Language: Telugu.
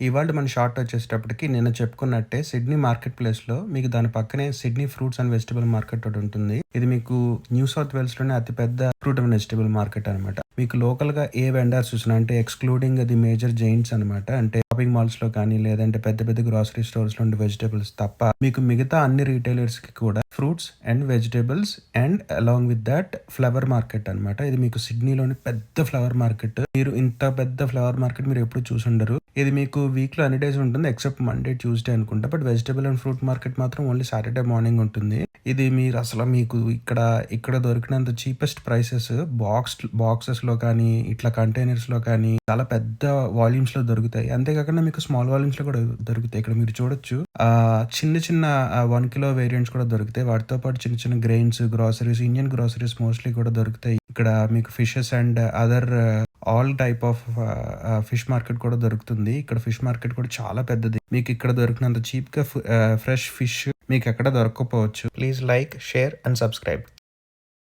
ఇవాళ మన షార్ట్ వచ్చేసేటప్పటికి నిన్న చెప్పుకున్నట్టే సిడ్నీ మార్కెట్ ప్లేస్లో మీకు దాని పక్కనే Sydney fruits and vegetable market ఒకటి ఉంటుంది. ఇది మీకు న్యూ సౌత్ వేల్స్లోనే అతిపెద్ద ఫ్రూట్ అండ్ వెజిటబుల్ మార్కెట్ అనమాట మీకు లోకల్గా ఏ వెండర్స్ చూసినా అంటే ఎక్స్క్లూడింగ్ ది మేజర్ జైంట్స్ అనమాట అంటే షాపింగ్ మాల్స్లో కానీ లేదంటే పెద్ద పెద్ద గ్రాసరీ స్టోర్స్లో ఉండే వెజిటబుల్స్ తప్ప మీకు మిగతా అన్ని రీటైలర్స్కి కూడా fruits and vegetables and along with that flower market అన్నమాట. ఇది మీకు సిడ్నీలోని పెద్ద ఫ్లవర్ మార్కెట్ మీరు ఇంత పెద్ద ఫ్లవర్ మార్కెట్ మీరు ఎప్పుడు చూసి ఉండరు ఇది మీకు వీక్లో అన్ని డేస్ ఉంటుంది ఎక్సెప్ట్ మండే ట్యూస్డే అనుకుంటా. But vegetable and fruit market మాత్రం ఓన్లీ సాటర్డే మార్నింగ్ ఉంటుంది. ఇది మీరు అసలు మీకు ఇక్కడ ఇక్కడ దొరికినంత చీపెస్ట్ ప్రైసెస్ బాక్స్ బాక్సెస్లో కానీ ఇట్లా కంటైనర్స్లో కానీ చాలా పెద్ద వాల్యూమ్స్లో దొరుకుతాయి. అంతేకాకుండా మీకు స్మాల్ వాల్యూమ్స్లో కూడా దొరుకుతాయి. ఇక్కడ మీరు చూడొచ్చు. ఆ చిన్న చిన్న వన్ కిలో వేరియంట్స్ కూడా దొరుకుతాయి. వాటితో పాటు చిన్న చిన్న grains groceries Indian groceries mostly కూడా దొరుకుతాయి. ఇక్కడ మీకు fishes and other all type of fish market కూడా దొరుకుతుంది. ఇక్కడ ఫిష్ మార్కెట్ కూడా చాలా పెద్దది. మీకు ఇక్కడ దొరికినంత చీప్గా uh, ఫ్రెష్ ఫిష్ మీకు ఎక్కడ దొరకకపోవచ్చు. Please like share and subscribe